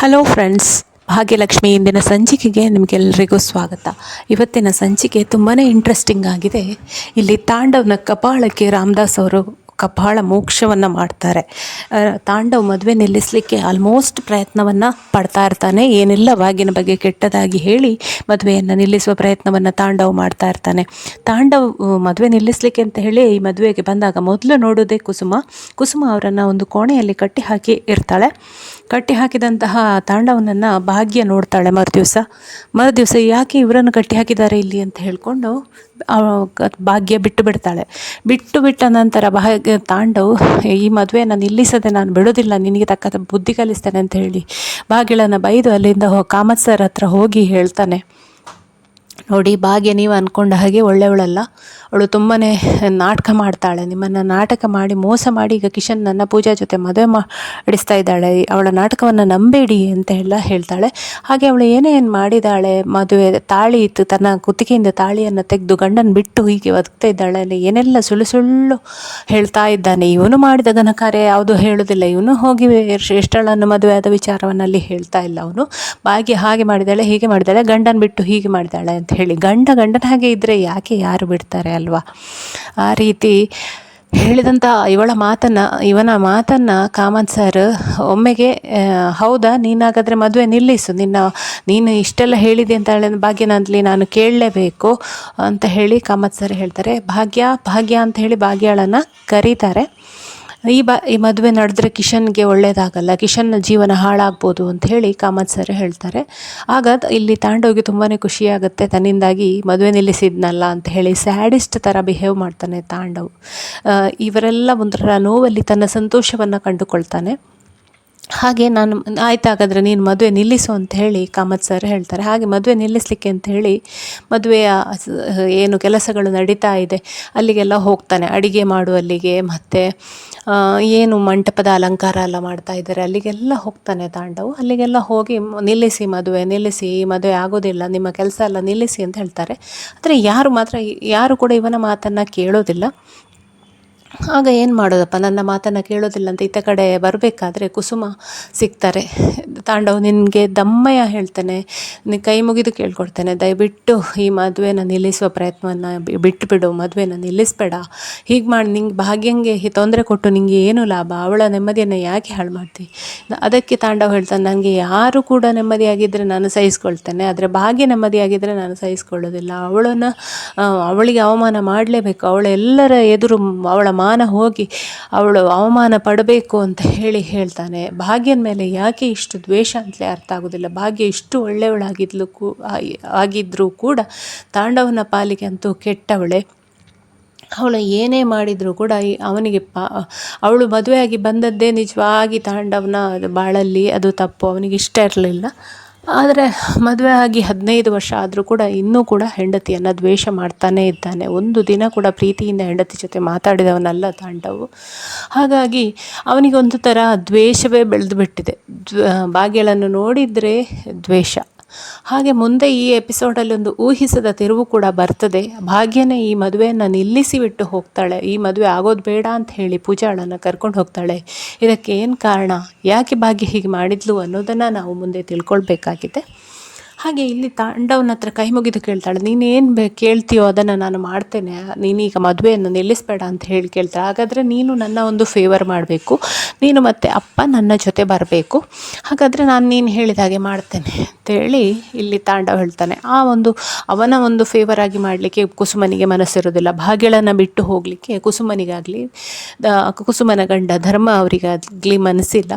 Hello friends Bhagyalakshmi ಇಂದಿನ ಸಂಚಿಕೆಗೆ ನಿಮಗೆಲ್ಲರಿಗೂ ಸ್ವಾಗತ. ಇವತ್ತಿನ ಸಂಚಿಕೆ ತುಂಬಾ ಇಂಟ್ರೆಸ್ಟಿಂಗ್ ಆಗಿದೆ. ಇಲ್ಲಿ ತಾಂಡವನ ಕಪಾಳಕ್ಕೆ ರಾಮದಾಸ್ ಅವರು ಕಪಾಳ ಮೋಕ್ಷವನ್ನು ಮಾಡ್ತಾರೆ. ತಾಂಡವ ಮದುವೆ ನಿಲ್ಲಿಸಲಿಕ್ಕೆ ಆಲ್ಮೋಸ್ಟ್ ಪ್ರಯತ್ನವನ್ನು ಪಡ್ತಾ ಇರ್ತಾನೆ. ಏನೆಲ್ಲ ವಾಗಿನ ಬಗ್ಗೆ ಕೆಟ್ಟದಾಗಿ ಹೇಳಿ ಮದುವೆಯನ್ನು ನಿಲ್ಲಿಸುವ ಪ್ರಯತ್ನವನ್ನು ತಾಂಡವ ಮಾಡ್ತಾ ಇರ್ತಾನೆ. ತಾಂಡವ್ ಮದುವೆ ನಿಲ್ಲಿಸಲಿಕ್ಕೆ ಅಂತ ಹೇಳಿ ಈ ಮದುವೆಗೆ ಬಂದಾಗ ಮೊದಲು ನೋಡೋದೇ ಕುಸುಮ. ಕುಸುಮ ಅವರನ್ನು ಒಂದು ಕೋಣೆಯಲ್ಲಿ ಕಟ್ಟಿ ಹಾಕಿ ಇರ್ತಾಳೆ. ಕಟ್ಟಿ ಹಾಕಿದಂತಹ ತಾಂಡವನನ್ನು ಭಾಗ್ಯ ನೋಡ್ತಾಳೆ ಮರುದಿವಸ. ಮರುದಿವಸ ಯಾಕೆ ಇವರನ್ನು ಕಟ್ಟಿ ಹಾಕಿದ್ದಾರೆ ಇಲ್ಲಿ ಅಂತ ಹೇಳಿಕೊಂಡು ಭಾಗ್ಯ ಬಿಟ್ಟು ಬಿಡ್ತಾಳೆ. ಬಿಟ್ಟು ಬಿಟ್ಟ ನಂತರ ಭಾಗ್ಯ, ತಾಂಡವ್, ಈ ಮದುವೆಯನ್ನು ನಿಲ್ಲಿಸದೆ ನಾನು ಬಿಡೋದಿಲ್ಲ, ನಿನಗೆ ತಕ್ಕ ಬುದ್ಧಿ ಕಲಿಸ್ತೇನೆ ಅಂತ ಹೇಳಿ ಭಾಗ್ಯಳನ್ನು ಬೈದು ಅಲ್ಲಿಂದ ಹೋ, ಕಾಮತ್ ಹತ್ರ ಹೋಗಿ ಹೇಳ್ತಾನೆ. ನೋಡಿ, ಭಾಗ್ಯ ನೀವು ಅಂದ್ಕೊಂಡ ಹಾಗೆ ಒಳ್ಳೆಯವಳಲ್ಲ ಅವಳು ತುಂಬಾ ನಾಟಕ ಮಾಡ್ತಾಳೆ. ನಿಮ್ಮನ್ನು ನಾಟಕ ಮಾಡಿ, ಮೋಸ ಮಾಡಿ ಈಗ ಕಿಶನ್ ನನ್ನ ಪೂಜಾ ಜೊತೆ ಮದುವೆ ಮಾಡಿಸ್ತಾ ಇದ್ದಾಳೆ. ಅವಳ ನಾಟಕವನ್ನು ನಂಬೇಡಿ ಅಂತ ಎಲ್ಲ ಹೇಳ್ತಾಳೆ. ಹಾಗೆ ಅವಳು ಏನೇನು ಮಾಡಿದಾಳೆ, ಮದುವೆ ತಾಳಿ ಇತ್ತು, ತನ್ನ ಕುತ್ತಿಗೆಯಿಂದ ತಾಳಿಯನ್ನು ತೆಗೆದು ಗಂಡನ ಬಿಟ್ಟು ಹೀಗೆ ಬದುಕ್ತಾ ಇದ್ದಾಳೆ ಅಲ್ಲಿ ಏನೆಲ್ಲ ಸುಳ್ಳು ಸುಳ್ಳು ಹೇಳ್ತಾ ಇದ್ದಾನೆ. ಇವನು ಮಾಡಿದ ಘನಕಾರ್ಯ ಯಾವುದು ಹೇಳೋದಿಲ್ಲ. ಇವನು ಹೋಗಿ ಎಷ್ಟಳನ್ನು ಮದುವೆ ಆದ ವಿಚಾರವನ್ನು ಅಲ್ಲಿ ಹೇಳ್ತಾ ಇಲ್ಲ ಅವನು. ಭಾಗ್ಯ ಹಾಗೆ ಮಾಡಿದಾಳೆ, ಹೀಗೆ ಮಾಡಿದಾಳೆ, ಗಂಡನ ಬಿಟ್ಟು ಹೀಗೆ ಮಾಡಿದಾಳೆ ಅಂತ ಹೇಳಿ. ಗಂಡ ಗಂಡನ ಹಾಗೆ ಇದ್ದರೆ ಯಾಕೆ ಯಾರು ಬಿಡ್ತಾರೆ? ಅಲ್ವಾ? ಆ ರೀತಿ ಹೇಳಿದಂಥ ಇವಳ ಮಾತನ್ನು, ಇವನ ಮಾತನ್ನು ಕಾಮತ್ ಸರ್ ಒಮ್ಮೆಗೆ ಹೌದಾ? ನೀನಾಗಾದರೆ ಮದುವೆ ನಿಲ್ಲಿಸು. ನಿನ್ನ, ನೀನು ಇಷ್ಟೆಲ್ಲ ಹೇಳಿದೆ ಅಂತ ಹೇಳಿ ಭಾಗ್ಯನಲ್ಲಿ ನಾನು ಕೇಳಲೇಬೇಕು ಅಂತ ಹೇಳಿ ಕಾಮತ್ ಸರ್ ಹೇಳ್ತಾರೆ. ಭಾಗ್ಯ ಭಾಗ್ಯ ಅಂತ ಹೇಳಿ ಭಾಗ್ಯಳನ್ನು ಕರೀತಾರೆ. ಈ ಬ, ಈ ಮದುವೆ ನಡೆದ್ರೆ ಕಿಶನ್ಗೆ ಒಳ್ಳೆಯದಾಗಲ್ಲ ಕಿಶನ್ನ ಜೀವನ ಹಾಳಾಗ್ಬೋದು ಅಂತ ಹೇಳಿ ಕಾಮತ್ ಸರ್ ಹೇಳ್ತಾರೆ. ಆಗ ಇಲ್ಲಿ ತಾಂಡೋಗಿ ತುಂಬಾ ಖುಷಿಯಾಗುತ್ತೆ, ತನ್ನಿಂದಾಗಿ ಮದುವೆ ನಿಲ್ಲಿಸಿದ್ನಲ್ಲ ಅಂತ ಹೇಳಿ ಸ್ಯಾಡಿಸ್ಟ್ ಥರ ಬಿಹೇವ್ ಮಾಡ್ತಾನೆ ತಾಂಡವ್. ಇವರೆಲ್ಲ ಒಂಥರ ನೋವಲ್ಲಿ ತನ್ನ ಸಂತೋಷವನ್ನು ಕಂಡುಕೊಳ್ತಾನೆ. ಹಾಗೆ ನಾನು ಆಯ್ತು ಹಾಗಾದರೆ ನೀನು ಮದುವೆ ನಿಲ್ಲಿಸು ಅಂತ ಹೇಳಿ ಕಾಮತ್ ಸರ್ ಹೇಳ್ತಾರೆ. ಹಾಗೆ ಮದುವೆ ನಿಲ್ಲಿಸಲಿಕ್ಕೆ ಅಂತ ಹೇಳಿ ಮದುವೆಯ ಏನು ಕೆಲಸಗಳು ನಡೀತಾ ಇದೆ. ಅಲ್ಲಿಗೆಲ್ಲ ಹೋಗ್ತಾನೆ. ಅಡಿಗೆ ಮಾಡುವಲ್ಲಿಗೆ ಮತ್ತು ಏನು ಮಂಟಪದ ಅಲಂಕಾರ ಎಲ್ಲ ಮಾಡ್ತಾ ಇದ್ದಾರೆ. ಅಲ್ಲಿಗೆಲ್ಲ ಹೋಗ್ತಾನೆ ತಾಂಡವು. ಅಲ್ಲಿಗೆಲ್ಲ ಹೋಗಿ ನಿಲ್ಲಿಸಿ ಮದುವೆ, ನಿಲ್ಲಿಸಿ, ಈ ಮದುವೆ ಆಗೋದಿಲ್ಲ, ನಿಮ್ಮ ಕೆಲಸ ಎಲ್ಲ ನಿಲ್ಲಿಸಿ ಅಂತ ಹೇಳ್ತಾರೆ. ಆದರೆ ಯಾರು ಮಾತ್ರ, ಯಾರು ಕೂಡ ಇವನ ಮಾತನ್ನು ಕೇಳೋದಿಲ್ಲ. ಆಗ ಏನು ಮಾಡೋದಪ್ಪ? ನನ್ನ ಮಾತನ್ನು ಕೇಳೋದಿಲ್ಲ ಅಂತ ಇತ್ತ ಕಡೆ ಬರಬೇಕಾದ್ರೆ ಕುಸುಮ ಸಿಗ್ತಾರೆ. ತಾಂಡವ್, ನಿನಗೆ ದಮ್ಮಯ್ಯ ಹೇಳ್ತೇನೆ. ನೀ ಕೈ ಮುಗಿದು ಕೇಳ್ಕೊಡ್ತೇನೆ. ದಯವಿಟ್ಟು ಈ ಮದುವೆನ ನಿಲ್ಲಿಸುವ ಪ್ರಯತ್ನವನ್ನು ಬಿಟ್ಟುಬಿಡು ಮದುವೆನ ನಿಲ್ಲಿಸಬೇಡ. ಹೀಗೆ ಮಾಡಿ, ನಿಂಗೆ ಭಾಗ್ಯಂಗೆ ತೊಂದರೆ ಕೊಟ್ಟು ನಿಂಗೆ ಏನು ಲಾಭ? ಅವಳ ನೆಮ್ಮದಿಯನ್ನು ಯಾಕೆ ಹಾಳು ಮಾಡ್ತಿ? ಅದಕ್ಕೆ ತಾಂಡವ್ ಹೇಳ್ತಾನೆ ನನಗೆ ಯಾರು ಕೂಡ ನೆಮ್ಮದಿಯಾಗಿದ್ದರೆ ನಾನು ಸಹಿಸ್ಕೊಳ್ತೇನೆ. ಆದರೆ ಭಾಗ್ಯ ನೆಮ್ಮದಿಯಾಗಿದ್ದರೆ ನಾನು ಸಹಿಸ್ಕೊಳ್ಳೋದಿಲ್ಲ. ಅವಳನ್ನು ಅವಳಿಗೆ ಅವಮಾನ ಮಾಡಲೇಬೇಕು. ಅವಳೆಲ್ಲರ ಎದುರು ಅವಳ ಮಾನ ಹೋಗಿ ಅವಳು ಅವಮಾನ ಪಡಬೇಕು ಅಂತ ಹೇಳಿ ಹೇಳ್ತಾನೆ. ಭಾಗ್ಯನ ಮೇಲೆ ಯಾಕೆ ಇಷ್ಟು ದ್ವೇಷ ಅಂತಲೇ ಅರ್ಥ ಆಗೋದಿಲ್ಲ. ಭಾಗ್ಯ ಇಷ್ಟು ಒಳ್ಳೆಯವಳಾಗಿದ್ಲು ಕೂ ಆಗಿದ್ದರೂ ಕೂಡ ತಾಂಡವನ ಪಾಲಿಗೆ ಅಂತೂ ಕೆಟ್ಟವಳೆ. ಅವಳು ಏನೇ ಮಾಡಿದರೂ ಕೂಡ ಅವನಿಗೆ ಪಾ, ಅವಳು ಮದುವೆಯಾಗಿ ಬಂದದ್ದೇ ನಿಜವಾಗಿ ತಾಂಡವನ ಬಾಳಲ್ಲಿ ಅದು ತಪ್ಪು. ಅವನಿಗೆ ಇಷ್ಟ ಇರಲಿಲ್ಲ. ಆದರೆ ಮದುವೆ ಆಗಿ ಹದಿನೈದು ವರ್ಷ ಆದರೂ ಕೂಡ ಇನ್ನೂ ಕೂಡ ಹೆಂಡತಿಯನ್ನು ದ್ವೇಷ ಮಾಡ್ತಾನೇ ಇದ್ದಾನೆ. ಒಂದು ದಿನ ಕೂಡ ಪ್ರೀತಿಯಿಂದ ಹೆಂಡತಿ ಜೊತೆ ಮಾತಾಡಿದವನಲ್ಲ ತಾಂಡವು. ಹಾಗಾಗಿ ಅವನಿಗೊಂದು ಥರ ದ್ವೇಷವೇ ಬೆಳೆದು ಬಿಟ್ಟಿದೆ ಭಾಗ್ಯಗಳನ್ನು ನೋಡಿದರೆ ದ್ವೇಷ. ಹಾಗೆ ಮುಂದೆ ಈ ಎಪಿಸೋಡಲ್ಲಿ ಒಂದು ಊಹಿಸದ ತಿರುವು ಕೂಡ ಬರ್ತದೆ. ಭಾಗ್ಯನೇ ಈ ಮದುವೆಯನ್ನು ನಿಲ್ಲಿಸಿ ಬಿಟ್ಟು ಹೋಗ್ತಾಳೆ. ಈ ಮದುವೆ ಆಗೋದು ಬೇಡ ಅಂತ ಹೇಳಿ ಪೂಜಾಳನ್ನು ಕರ್ಕೊಂಡು ಹೋಗ್ತಾಳೆ. ಇದಕ್ಕೆ ಏನು ಕಾರಣ? ಯಾಕೆ ಭಾಗ್ಯ ಹೀಗೆ ಮಾಡಿದ್ಲು ಅನ್ನೋದನ್ನು ನಾವು ಮುಂದೆ ತಿಳ್ಕೊಳ್ಬೇಕಾಗಿದೆ. ಹಾಗೆ ಇಲ್ಲಿ ತಾಂಡವನ ಹತ್ರ ಕೈ ಮುಗಿದು ಕೇಳ್ತಾಳೆ, ನೀನೇನು ಬೇ, ಕೇಳ್ತೀಯೋ ಅದನ್ನು ನಾನು ಮಾಡ್ತೇನೆ, ನೀನೀಗ ಮದುವೆಯನ್ನು ನಿಲ್ಲಿಸಬೇಡ ಅಂತ ಹೇಳಿ ಕೇಳ್ತಾಳೆ. ಹಾಗಾದರೆ ನೀನು ನನ್ನ ಒಂದು ಫೇವರ್ ಮಾಡಬೇಕು, ನೀನು ಮತ್ತು ಅಪ್ಪ ನನ್ನ ಜೊತೆ ಬರಬೇಕು. ಹಾಗಾದರೆ ನಾನು ನೀನು ಹೇಳಿದ ಹಾಗೆ ಮಾಡ್ತೇನೆ ಅಂತೇಳಿ ಇಲ್ಲಿ ತಾಂಡವ್ ಹೇಳ್ತಾನೆ. ಆ ಒಂದು, ಅವನ ಒಂದು ಫೇವರ್ ಆಗಿ ಮಾಡಲಿಕ್ಕೆ ಕುಸುಮನಿಗೆ ಮನಸ್ಸಿರೋದಿಲ್ಲ ಭಾಗ್ಯಳನ್ನು ಬಿಟ್ಟು ಹೋಗಲಿಕ್ಕೆ ಕುಸುಮನಿಗಾಗಲಿ ಕುಸುಮನ ಗಂಡ ಧರ್ಮ ಅವರಿಗಾಗಲಿ ಮನಸ್ಸಿಲ್ಲ.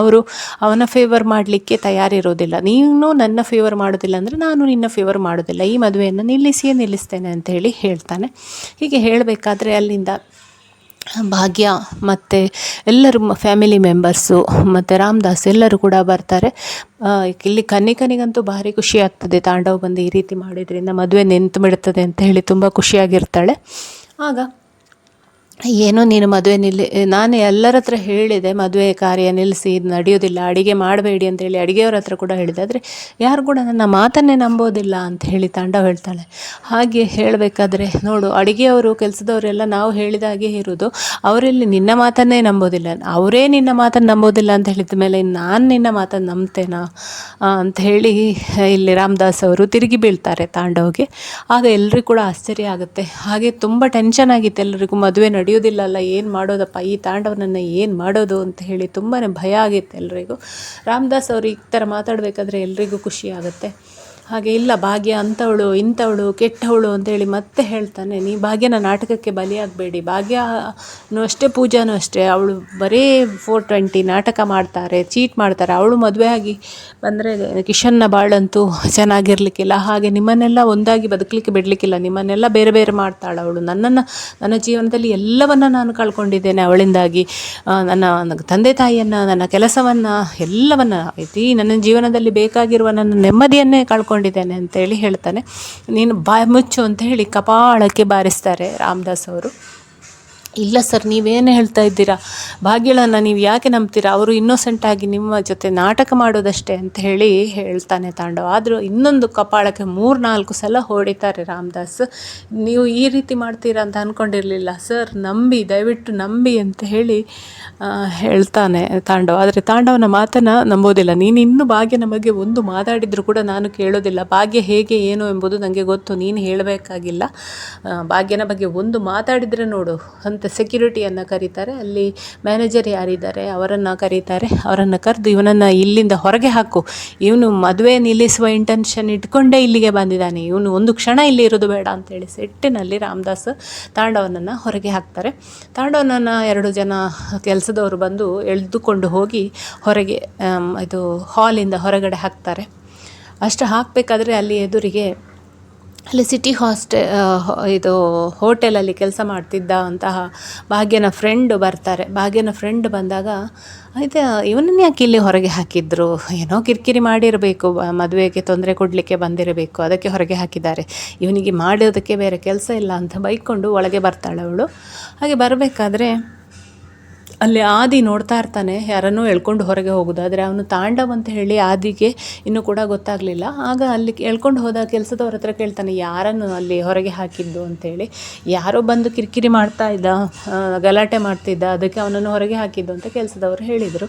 ಅವರು ಅವನ ಫೇವರ್ ಮಾಡಲಿಕ್ಕೆ ತಯಾರಿರೋದಿಲ್ಲ ನೀನು ನನ್ನ ಫೇವರ್ ಮಾಡೋದಿಲ್ಲ ಅಂದರೆ ನಾನು ನಿನ್ನ ಫೇವರ್ ಮಾಡೋದಿಲ್ಲ. ಈ ಮದುವೆಯನ್ನು ನಿಲ್ಲಿಸಿಯೇ ನಿಲ್ಲಿಸ್ತೇನೆ ಅಂತ ಹೇಳಿ ಹೇಳ್ತಾನೆ. ಹೀಗೆ ಹೇಳಬೇಕಾದ್ರೆ ಅಲ್ಲಿಂದ ಭಾಗ್ಯ ಮತ್ತು ಎಲ್ಲರೂ ಫ್ಯಾಮಿಲಿ ಮೆಂಬರ್ಸು ಮತ್ತು ರಾಮದಾಸ್ ಎಲ್ಲರೂ ಕೂಡ ಬರ್ತಾರೆ. ಇಲ್ಲಿ ಕನ್ನಿಕನಿಗಂತೂ ಭಾರಿ ಖುಷಿ ಆಗ್ತದೆ. ತಾಂಡವ್ ಬಂದು ಈ ರೀತಿ ಮಾಡಿದ್ರಿಂದ ಮದುವೆ ನಿಂತು ಬಿಡ್ತದೆ ಅಂತ ಹೇಳಿ ತುಂಬ ಖುಷಿಯಾಗಿರ್ತಾಳೆ. ಆಗ ಏನೋ ನೀನು ಮದುವೆ ನಿಲ್ಲಿ, ನಾನು ಎಲ್ಲರ ಹತ್ರ ಹೇಳಿದೆ, ಮದುವೆ ಕಾರ್ಯ ನಿಲ್ಲಿಸಿ ಇದು ನಡೆಯೋದಿಲ್ಲ, ಅಡುಗೆ ಮಾಡಬೇಡಿ ಅಂತೇಳಿ ಅಡುಗೆಯವ್ರ ಹತ್ರ ಕೂಡ ಹೇಳಿದೆ. ಆದರೆ ಯಾರು ಕೂಡ ನನ್ನ ಮಾತನ್ನೇ ನಂಬೋದಿಲ್ಲ ಅಂತ ಹೇಳಿ ತಾಂಡವ್ ಹೇಳ್ತಾಳೆ. ಹಾಗೆ ಹೇಳಬೇಕಾದ್ರೆ, ನೋಡು, ಅಡುಗೆಯವರು, ಕೆಲಸದವರೆಲ್ಲ ನಾವು ಹೇಳಿದ ಹಾಗೆ ಇರೋದು ಅವರಲ್ಲಿ ನಿನ್ನ ಮಾತನ್ನೇ ನಂಬೋದಿಲ್ಲ. ಅವರೇ ನಿನ್ನ ಮಾತನ್ನು ನಂಬೋದಿಲ್ಲ ಅಂತ ಹೇಳಿದ ಮೇಲೆ ನಾನು ನಿನ್ನ ಮಾತನ್ನು ನಂಬ್ತೇನಾ? ಅಂತ ಹೇಳಿ ಇಲ್ಲಿ ರಾಮದಾಸ್ ಅವರು ತಿರುಗಿ ಬೀಳ್ತಾರೆ ತಾಂಡವ್ಗೆ. ಆಗ ಎಲ್ಲರಿಗೂ ಕೂಡ ಆಶ್ಚರ್ಯ ಆಗುತ್ತೆ. ಹಾಗೆ ತುಂಬ ಟೆನ್ಷನ್ ಆಗಿತ್ತು ಎಲ್ಲರಿಗೂ ಮದುವೆ ನಡೆಯೋದಿಲ್ಲಲ್ಲ ಏನು ಮಾಡೋದಪ್ಪ, ಈ ತಾಂಡವನನ್ನು ಏನು ಮಾಡೋದು ಅಂತ ಹೇಳಿ ತುಂಬಾ ಭಯ ಆಗಿತ್ತು ಎಲ್ಲರಿಗೂ ರಾಮದಾಸ್ ಅವರು ಈ ಥರ ಮಾತಾಡಬೇಕಾದ್ರೆ ಎಲ್ರಿಗೂ ಖುಷಿ ಆಗುತ್ತೆ. ಹಾಗೆ ಇಲ್ಲ, ಭಾಗ್ಯ ಅಂಥವಳು, ಇಂಥವಳು, ಕೆಟ್ಟವಳು ಅಂತೇಳಿ ಮತ್ತೆ ಹೇಳ್ತಾನೆ, ನೀ ಭಾಗ್ಯನ ನಾಟಕಕ್ಕೆ ಬಲಿಯಾಗಬೇಡಿ ಭಾಗ್ಯನೂ ಅಷ್ಟೇ ಪೂಜಾನೂ ಅಷ್ಟೇ. ಅವಳು ಬರೀ ಫೋರ್ ಟ್ವೆಂಟಿ ನಾಟಕ ಮಾಡ್ತಾರೆ ಚೀಟ್ ಮಾಡ್ತಾರೆ. ಅವಳು ಮದುವೆ ಆಗಿ ಬಂದರೆ ಕಿಶನ್ನ ಬಾಳಂತೂ ಚೆನ್ನಾಗಿರ್ಲಿಕ್ಕಿಲ್ಲ. ಹಾಗೆ ನಿಮ್ಮನ್ನೆಲ್ಲ ಒಂದಾಗಿ ಬದುಕಲಿಕ್ಕೆ ಬಿಡಲಿಕ್ಕಿಲ್ಲ. ನಿಮ್ಮನ್ನೆಲ್ಲ ಬೇರೆ ಬೇರೆ ಮಾಡ್ತಾಳೆ ಅವಳು. ನನ್ನನ್ನು, ನನ್ನ ಜೀವನದಲ್ಲಿ ಎಲ್ಲವನ್ನು ನಾನು ಕಳ್ಕೊಂಡಿದ್ದೇನೆ ಅವಳಿಂದಾಗಿ. ನನ್ನ ತಂದೆ ತಾಯಿಯನ್ನು, ನನ್ನ ಕೆಲಸವನ್ನು, ಎಲ್ಲವನ್ನು ಐತಿ ನನ್ನ ಜೀವನದಲ್ಲಿ ಬೇಕಾಗಿರುವ ನನ್ನ ನೆಮ್ಮದಿಯನ್ನೇ ಕಳ್ಕೊಂಡಿದ್ದೇನೆ ಅಂತೇಳಿ ಹೇಳ್ತಾನೆ. ನೀನು ಬಾಯಿ ಮುಚ್ಚು ಅಂತ ಹೇಳಿ ಕಪಾಳಕ್ಕೆ ಬಾರಿಸ್ತಾರೆ ರಾಮದಾಸ್ ಅವರು. ಇಲ್ಲ ಸರ್, ನೀವೇನು ಹೇಳ್ತಾ ಇದ್ದೀರಾ? ಭಾಗ್ಯಳನ್ನು ನೀವು ಯಾಕೆ ನಂಬ್ತೀರಾ? ಅವರು ಇನ್ನೋಸೆಂಟ್ ಆಗಿ ನಿಮ್ಮ ಜೊತೆ ನಾಟಕ ಮಾಡೋದಷ್ಟೇ ಅಂತ ಹೇಳಿ ಹೇಳ್ತಾನೆ ತಾಂಡವ. ಆದರೂ ಇನ್ನೊಂದು ಕಪಾಳಕ್ಕೆ ಮೂರು, ನಾಲ್ಕು ಸಲ ಹೊಡಿತಾರೆ ರಾಮದಾಸ್. ನೀವು ಈ ರೀತಿ ಮಾಡ್ತೀರಾ ಅಂತ ಅಂದ್ಕೊಂಡಿರಲಿಲ್ಲ ಸರ್, ನಂಬಿ, ದಯವಿಟ್ಟು ನಂಬಿ ಅಂತ ಹೇಳಿ ಹೇಳ್ತಾನೆ ತಾಂಡವ. ಆದರೆ ತಾಂಡವನ ಮಾತನ್ನು ನಂಬೋದಿಲ್ಲ. ನೀನು ಇನ್ನೂ ಭಾಗ್ಯನ ಬಗ್ಗೆ ಒಂದು ಮಾತಾಡಿದರೂ ಕೂಡ ನಾನು ಕೇಳೋದಿಲ್ಲ. ಭಾಗ್ಯ ಹೇಗೆ, ಏನು ಎಂಬುದು ನನಗೆ ಗೊತ್ತು. ನೀನು ಹೇಳಬೇಕಾಗಿಲ್ಲ. ಭಾಗ್ಯನ ಬಗ್ಗೆ ಒಂದು ಮಾತಾಡಿದರೆ ನೋಡು. ಅಂತ ಸೆಕ್ಯೂರಿಟಿಯನ್ನು ಕರೀತಾರೆ. ಅಲ್ಲಿ ಮ್ಯಾನೇಜರ್ ಯಾರಿದ್ದಾರೆ ಅವರನ್ನು ಕರೀತಾರೆ. ಅವರನ್ನು ಕರೆದು ಇವನನ್ನು ಇಲ್ಲಿಂದ ಹೊರಗೆ ಹಾಕು. ಇವನು ಮದುವೆ ನಿಲ್ಲಿಸುವ ಇಂಟೆನ್ಷನ್ ಇಟ್ಕೊಂಡೇ ಇಲ್ಲಿಗೆ ಬಂದಿದ್ದಾನೆ. ಇವನು ಒಂದು ಕ್ಷಣ ಇಲ್ಲಿ ಇರೋದು ಬೇಡ ಅಂತೇಳಿ ಸೆಟ್ಟಿನಲ್ಲಿ ರಾಮದಾಸ್ ತಾಂಡವನನ್ನು ಹೊರಗೆ ಹಾಕ್ತಾರೆ. ತಾಂಡವನನ್ನು ಎರಡು ಜನ ಕೆಲಸದವರು ಬಂದು ಎಳೆದುಕೊಂಡು ಹೋಗಿ ಹೊರಗೆ ಇದು ಹಾಲಿಂದ ಹೊರಗಡೆ ಹಾಕ್ತಾರೆ. ಅಷ್ಟು ಹಾಕಬೇಕಾದ್ರೆ ಅಲ್ಲಿ ಎದುರಿಗೆ ಅಲ್ಲಿ ಸಿಟಿ ಹಾಸ್ಟೆ ಇದು ಹೋಟೆಲಲ್ಲಿ ಕೆಲಸ ಮಾಡ್ತಿದ್ದ ಅಂತಹ ಭಾಗ್ಯನ ಫ್ರೆಂಡ್ ಬರ್ತಾರೆ. ಭಾಗ್ಯನ ಫ್ರೆಂಡ್ ಬಂದಾಗ ಆಯ್ತು ಇವನನ್ನು ಯಾಕೆ ಇಲ್ಲಿ ಹೊರಗೆ ಹಾಕಿದ್ರು? ಏನೋ ಕಿರಿಕಿರಿ ಮಾಡಿರಬೇಕು ಮದುವೆಗೆ ತೊಂದರೆ ಕೊಡಲಿಕ್ಕೆ ಬಂದಿರಬೇಕು, ಅದಕ್ಕೆ ಹೊರಗೆ ಹಾಕಿದ್ದಾರೆ. ಇವನಿಗೆ ಮಾಡೋದಕ್ಕೆ ಬೇರೆ ಕೆಲಸ ಇಲ್ಲ ಅಂತ ಬೈಕೊಂಡು ಒಳಗೆ ಬರ್ತಾಳೆ ಅವಳು. ಹಾಗೆ ಬರಬೇಕಾದ್ರೆ ಅಲ್ಲಿ ಆದಿ ನೋಡ್ತಾ ಇರ್ತಾನೆ, ಯಾರನ್ನೂ ಎಳ್ಕೊಂಡು ಹೊರಗೆ ಹೋಗೋದು. ಆದರೆ ಅವನು ತಾಂಡವ್ ಅಂತ ಹೇಳಿ ಆದಿಗೆ ಇನ್ನೂ ಕೂಡ ಗೊತ್ತಾಗಲಿಲ್ಲ. ಆಗ ಅಲ್ಲಿ ಎಳ್ಕೊಂಡು ಹೋದ ಕೆಲಸದವ್ರ ಹತ್ರ ಕೇಳ್ತಾನೆ, ಯಾರನ್ನು ಅಲ್ಲಿ ಹೊರಗೆ ಹಾಕಿದ್ದು? ಅಂತೇಳಿ ಯಾರೋ ಬಂದು ಕಿರಿಕಿರಿ ಮಾಡ್ತಾ ಇದ್ದ ಗಲಾಟೆ ಮಾಡ್ತಿದ್ದ ಅದಕ್ಕೆ ಅವನನ್ನು ಹೊರಗೆ ಹಾಕಿದ್ದು, ಅಂತ ಕೆಲಸದವರು ಹೇಳಿದರು.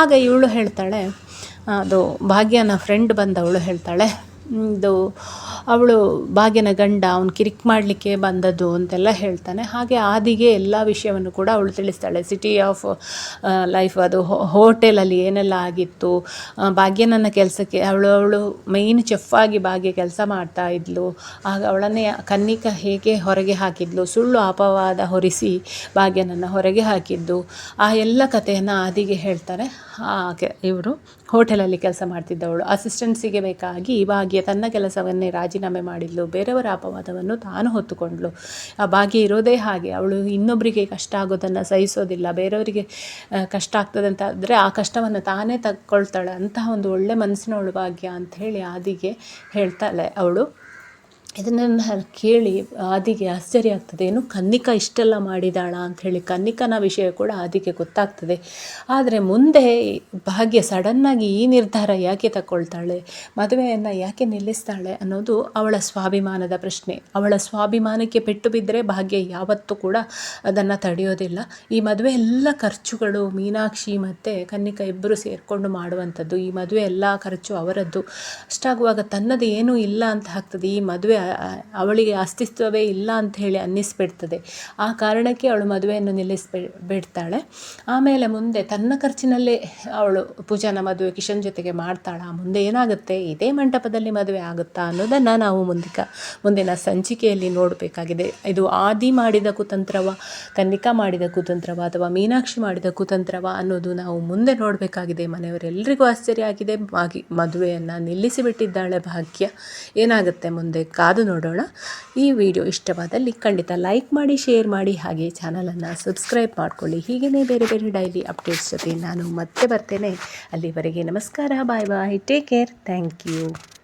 ಆಗ ಇವಳು ಹೇಳ್ತಾಳೆ ಅದು ಭಾಗ್ಯನ ಫ್ರೆಂಡ್ ಬಂದವಳು, ಹೇಳ್ತಾಳೆ. ಇದು ಅವಳು ಭಾಗ್ಯನ ಗಂಡ, ಅವ್ನು ಕಿರಿಕ್ ಮಾಡಲಿಕ್ಕೆ ಬಂದದ್ದು ಅಂತೆಲ್ಲ ಹೇಳ್ತಾನೆ. ಹಾಗೆ ಆದಿಗೆ ಎಲ್ಲ ವಿಷಯವನ್ನು ಕೂಡ ಅವಳು ತಿಳಿಸ್ತಾಳೆ. ಸಿಟಿ ಆಫ್ ಲೈಫ್ ಅದು ಹೋಟೆಲಲ್ಲಿ ಏನೆಲ್ಲ ಆಗಿತ್ತು ಭಾಗ್ಯನನ್ನ ಕೆಲಸಕ್ಕೆ ಅವಳು ಅವಳು ಮೈನ್ ಚೆಫ್ ಆಗಿ ಭಾಗ್ಯ ಕೆಲಸ ಮಾಡ್ತಾ ಇದ್ಲು. ಆಗ ಅವಳನ್ನೇ ಕನ್ನಿಕ ಹೇಗೆ ಹೊರಗೆ ಹಾಕಿದ್ಲು, ಸುಳ್ಳು ಅಪವಾದ ಹೊರಿಸಿ ಭಾಗ್ಯನನ್ನು ಹೊರಗೆ ಹಾಕಿದ್ದು, ಆ ಎಲ್ಲ ಕಥೆಯನ್ನು ಆದಿಗೆ ಹೇಳ್ತಾರೆ. ಇವರು ಹೋಟೆಲಲ್ಲಿ ಕೆಲಸ ಮಾಡ್ತಿದ್ದವಳು. ಅಸಿಸ್ಟೆನ್ಸಿಗೆ ಬೇಕಾಗಿ ಭಾಗ್ಯ ತನ್ನ ಕೆಲಸವನ್ನೇ ರಾಜೀನಾಮೆ ಮಾಡಿದ್ಲು. ಬೇರೆಯವರ ಅಪವಾದವನ್ನು ತಾನು ಹೊತ್ತುಕೊಂಡ್ಳು. ಆ ಭಾಗ್ಯ ಇರೋದೇ ಹಾಗೆ. ಅವಳು ಇನ್ನೊಬ್ಬರಿಗೆ ಕಷ್ಟ ಆಗೋದನ್ನು ಸಹಿಸೋದಿಲ್ಲ. ಬೇರೆಯವರಿಗೆ ಕಷ್ಟ ಆಗ್ತದೆ ಅಂತ ಆದರೆ ಆ ಕಷ್ಟವನ್ನು ತಾನೇ ತಗೊಳ್ತಾಳೆ ಅಂತಹ ಒಂದು ಒಳ್ಳೆ ಮನಸ್ಸಿನವಳು ಭಾಗ್ಯ ಅಂತ ಹೇಳಿ ಆದಿಗೆ ಹೇಳ್ತಾಳೆ ಅವಳು. ಇದನ್ನೆಲ್ಲ ಕೇಳಿ ಆದಿಗೆ ಆಶ್ಚರ್ಯ ಆಗ್ತದೆ. ಏನು ಕನ್ನಿಕಾ ಇಷ್ಟೆಲ್ಲ ಮಾಡಿದಾಳ ಅಂಥೇಳಿ ಕನ್ನಿಕನ ವಿಷಯ ಕೂಡ ಆದಿಗೆ ಗೊತ್ತಾಗ್ತದೆ. ಆದರೆ ಮುಂದೆ ಭಾಗ್ಯ ಸಡನ್ನಾಗಿ ಈ ನಿರ್ಧಾರ ಯಾಕೆ ತಗೊಳ್ತಾಳೆ ಮದುವೆಯನ್ನು ಯಾಕೆ ನಿಲ್ಲಿಸ್ತಾಳೆ ಅನ್ನೋದು ಅವಳ ಸ್ವಾಭಿಮಾನದ ಪ್ರಶ್ನೆ. ಅವಳ ಸ್ವಾಭಿಮಾನಕ್ಕೆ ಪೆಟ್ಟು ಬಿದ್ದರೆ ಭಾಗ್ಯ ಯಾವತ್ತೂ ಕೂಡ ಅದನ್ನು ತಡೆಯೋದಿಲ್ಲ. ಈ ಮದುವೆ ಎಲ್ಲ ಖರ್ಚುಗಳು ಮೀನಾಕ್ಷಿ ಮತ್ತು ಕನ್ನಿಕಾ ಇಬ್ಬರು ಸೇರಿಕೊಂಡು ಮಾಡುವಂಥದ್ದು. ಈ ಮದುವೆ ಎಲ್ಲ ಖರ್ಚು ಅವರದ್ದು. ಅಷ್ಟಾಗುವಾಗ ತನ್ನದು ಏನೂ ಇಲ್ಲ ಅಂತ ಆಗ್ತದೆ. ಈ ಮದುವೆ ಅವಳಿಗೆ ಅಸ್ತಿತ್ವವೇ ಇಲ್ಲ ಅಂತ ಹೇಳಿ ಅನ್ನಿಸ್ಬಿಡ್ತದೆ. ಆ ಕಾರಣಕ್ಕೆ ಅವಳು ಮದುವೆಯನ್ನು ನಿಲ್ಲಿಸ್ಬಿ ಬಿಡ್ತಾಳೆ ಆಮೇಲೆ ಮುಂದೆ ತನ್ನ ಖರ್ಚಿನಲ್ಲೇ ಅವಳು ಪೂಜಾನ ಮದುವೆ ಕಿಶನ್ ಜೊತೆಗೆ ಮಾಡ್ತಾಳ. ಮುಂದೆ ಏನಾಗುತ್ತೆ? ಇದೇ ಮಂಟಪದಲ್ಲಿ ಮದುವೆ ಆಗುತ್ತಾ ಅನ್ನೋದನ್ನು ನಾವು ಮುಂದಿಕ, ಮುಂದಿನ ಸಂಚಿಕೆಯಲ್ಲಿ ನೋಡಬೇಕಾಗಿದೆ. ಇದು ಆದಿ ಮಾಡಿದ ಕುತಂತ್ರವ, ಕನ್ನಿಕಾ ಮಾಡಿದ ಕುತಂತ್ರವ ಅಥವಾ ಮೀನಾಕ್ಷಿ ಮಾಡಿದ ಕುತಂತ್ರವ ಅನ್ನೋದು ನಾವು ಮುಂದೆ ನೋಡಬೇಕಾಗಿದೆ. ಮನೆಯವರೆಲ್ಲರಿಗೂ ಆಶ್ಚರ್ಯ ಆಗಿದೆ. ಮದುವೆಯನ್ನು ನಿಲ್ಲಿಸಿಬಿಟ್ಟಿದ್ದಾಳೆ ಭಾಗ್ಯ. ಏನಾಗುತ್ತೆ ಮುಂದೆ? ಕಾದು ನೋಡೋಣ. ಈ ವಿಡಿಯೋ ಇಷ್ಟವಾದಲ್ಲಿ ಖಂಡಿತ ಲೈಕ್ ಮಾಡಿ, ಶೇರ್ ಮಾಡಿ ಹಾಗೆ ಚಾನಲನ್ನು ಸಬ್ಸ್ಕ್ರೈಬ್ ಮಾಡಿಕೊಳ್ಳಿ. ಹೀಗೆಯೇ ಬೇರೆ ಬೇರೆ ಡೈಲಿ ಅಪ್ಡೇಟ್ಸ್ ಜೊತೆ ನಾನು ಮತ್ತೆ ಬರ್ತೇನೆ. ಅಲ್ಲಿವರೆಗೆ ನಮಸ್ಕಾರ bye bye take care thank you